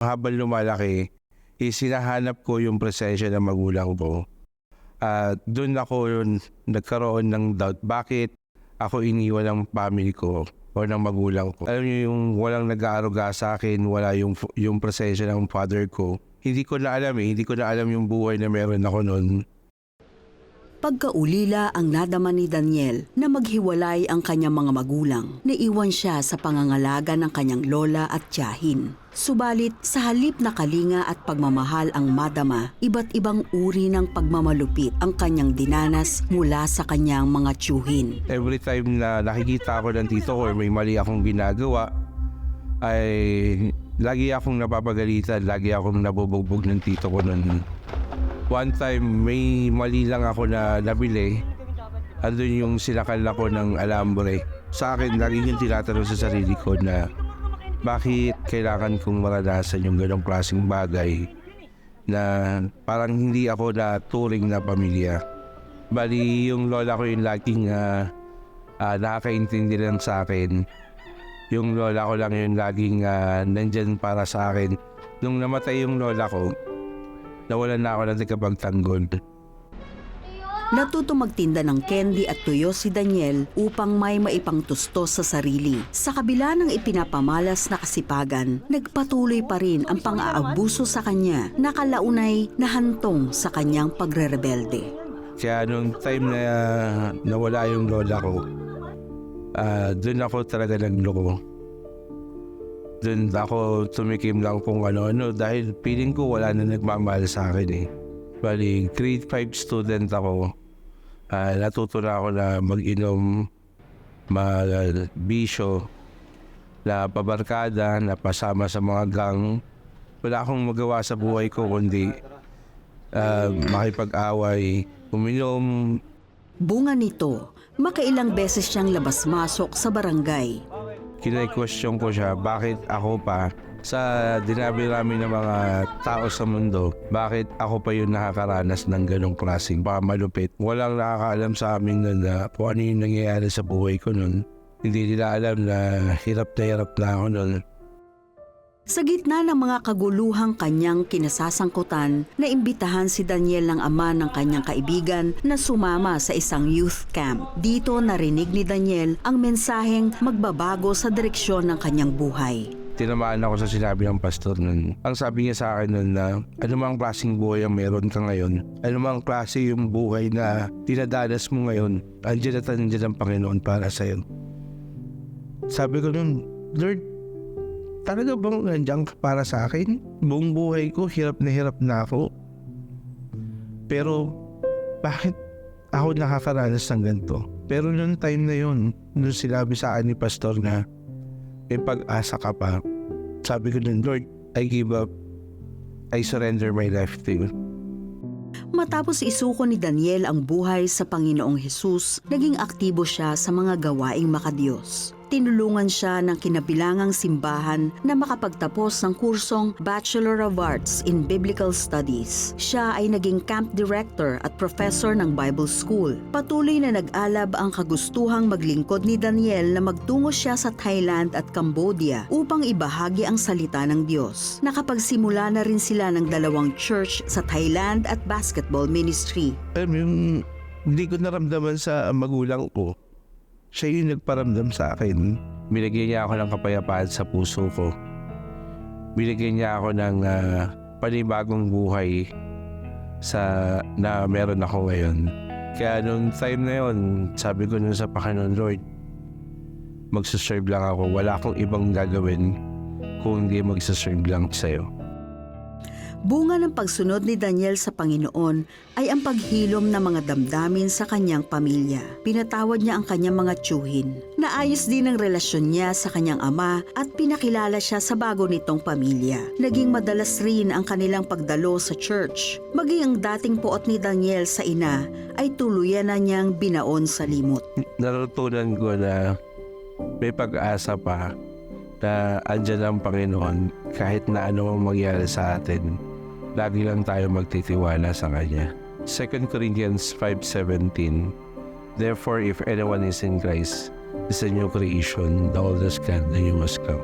habang lumalaki, is hinahanap ko yung presensya ng magulang ko. At doon ako yun, nagkaroon ng doubt, bakit ako iniwan ng family ko o ng magulang ko. Alam niyo yung walang nag-aaruga sa akin, wala yung, yung presensya ng father ko. Hindi ko na alam eh, hindi ko na alam yung buhay na meron ako noon. Pagkaulila ang nadama ni Daniel na maghiwalay ang kanyang mga magulang, naiwan siya sa pangangalaga ng kanyang lola at tiyahin. Subalit, sa halip na kalinga at pagmamahal ang madama, iba't ibang uri ng pagmamalupit ang kanyang dinanas mula sa kanyang mga tiyuhin. Every time na nakikita ako ng tito ko may mali akong ginagawa, ay lagi akong napapagalitan, lagi akong nabubugbog ng tito ko noon. One time, may mali lang ako na nabili. Andun yung sinakal ako ng alambre. Sa akin, lagi yung tinatanong sa sarili ko na bakit kailangan kong maranasan yung ganong klaseng bagay na parang hindi ako na turing na pamilya. Bali, yung lola ko yung laging uh, uh, nakakaintindi lang sa akin. Yung lola ko lang yung laging uh, nandyan para sa akin. Nung namatay yung lola ko, nawalan na ako ng tagapagtanggol. Natuto magtinda ng candy at tuyo si Daniel upang may maipangtusto sa sarili. Sa kabila ng ipinapamalas na kasipagan, nagpatuloy pa rin ang pang-aabuso sa kanya na kalaunay nahantong sa kanyang pagre-rebelde. Kaya nung time na nawala yung lola ko, uh, doon ako talaga nagloko. Doon ako tumikim lang kung ano-ano dahil feeling ko wala na nagmamahal sa akin eh. Bali, grade 5 student ako. Uh, natuto na ako na mag-inom, mag-bisyo, na pabarkada, na pasama sa mga gang. Wala akong magawa sa buhay ko kundi uh, makipag-away, uminom. Bunga nito, makailang beses siyang labas-masok sa barangay. Kinay-question ko siya, bakit ako pa sa dinami-rami ng mga tao sa mundo, bakit ako pa yung nakakaranas ng ganong klaseng baka malupit. Walang nakakaalam sa amin nun na kung ano yung nangyayari sa buhay ko nun. Hindi nila alam na hirap na hirap na ako nun. Sa gitna ng mga kaguluhang kanyang kinasasangkutan, naimbitahan si Daniel ng ama ng kanyang kaibigan na sumama sa isang youth camp. Dito narinig ni Daniel ang mensaheng magbabago sa direksyon ng kanyang buhay tinamaan ako sa sinabi ng pastor nun. Ang sabi niya sa akin nun na anumang klaseng buhay ang meron ka ngayon, anumang klase yung buhay na dinadanas mo ngayon, andyan at andyan ang Panginoon para sa'yo. Sabi ko nun, Lord, talaga bang nandiyan ka para sa akin? Buong buhay ko, hirap na hirap na ako. Pero, bakit ako nakakaranas ng ganito? Pero noong time na yun, nung sinabi sa akin ni pastor na may pag-asa ka pa. Sabi ko din, Lord, I give up. I surrender my life to you. Matapos isuko ni Daniel ang buhay sa Panginoong Hesus, naging aktibo siya sa mga gawaing makadiyos tinulungan siya ng kinabilangang simbahan na makapagtapos ng kursong Bachelor of Arts in Biblical Studies. Siya ay naging camp director at professor ng Bible School. Patuloy na nag-alab ang kagustuhang maglingkod ni Daniel na magtungo siya sa Thailand at Cambodia upang ibahagi ang salita ng Diyos. Nakapagsimula na rin sila ng dalawang church sa Thailand at basketball ministry. Alam yung hindi ko naramdaman sa magulang ko siya yung nagparamdam sa akin. Binigyan niya ako ng kapayapaan sa puso ko. Binigyan niya ako ng uh, panibagong buhay sa na meron ako ngayon. Kaya nung time na yon, sabi ko nun sa Panginoon Lord, magsaserve lang ako. Wala akong ibang gagawin kung hindi magsaserve lang sa'yo. Bunga ng pagsunod ni Daniel sa Panginoon ay ang paghilom ng mga damdamin sa kanyang pamilya. Pinatawad niya ang kanyang mga tiyuhin. Naayos din ang relasyon niya sa kanyang ama at pinakilala siya sa bago nitong pamilya. Naging madalas rin ang kanilang pagdalo sa church. Maging ang dating puot ni Daniel sa ina ay tuluyan na niyang binaon sa limot. Natutunan ko na may pag-asa pa na andyan ang Panginoon kahit na ano ang mangyari sa atin lagi lang tayo magtitiwala sa Kanya. 2 Corinthians 5.17 Therefore, if anyone is in Christ, is a new creation, the old has gone, the new has come.